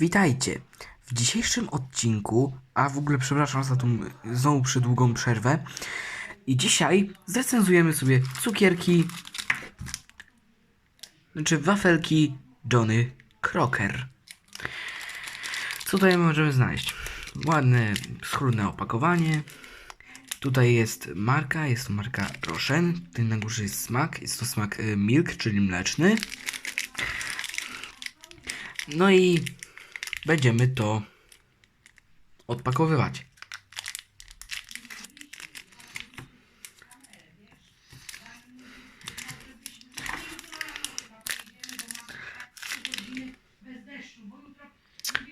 Witajcie! W dzisiejszym odcinku, a w ogóle przepraszam za tą znowu przydługą przerwę, i dzisiaj zrecenzujemy sobie cukierki, znaczy wafelki Johnny Crocker. Co tutaj możemy znaleźć? Ładne, schludne opakowanie. Tutaj jest marka, jest to marka Rochen. Tutaj na górze jest smak, jest to smak y, milk, czyli mleczny. No i będziemy to odpakowywać.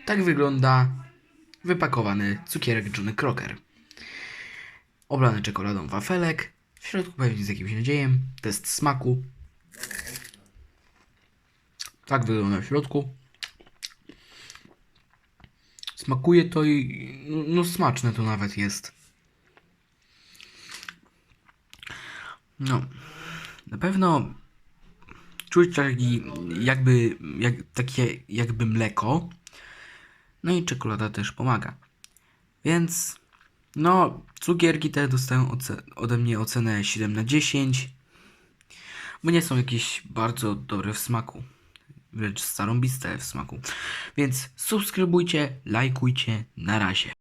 Tak wygląda wypakowany cukierek Johnny Crocker. Oblany czekoladą wafelek, w środku pewnie z jakimś nadziejem, test smaku. Tak wygląda w środku. Smakuje to i no, smaczne to nawet jest. No, na pewno czuć taki jakby, jak, takie jakby mleko. No i czekolada też pomaga. Więc no, cukierki te dostają ode mnie ocenę 7 na 10. Bo nie są jakieś bardzo dobre w smaku. Wręcz zarąbiste w smaku. Więc subskrybujcie, lajkujcie. Na razie.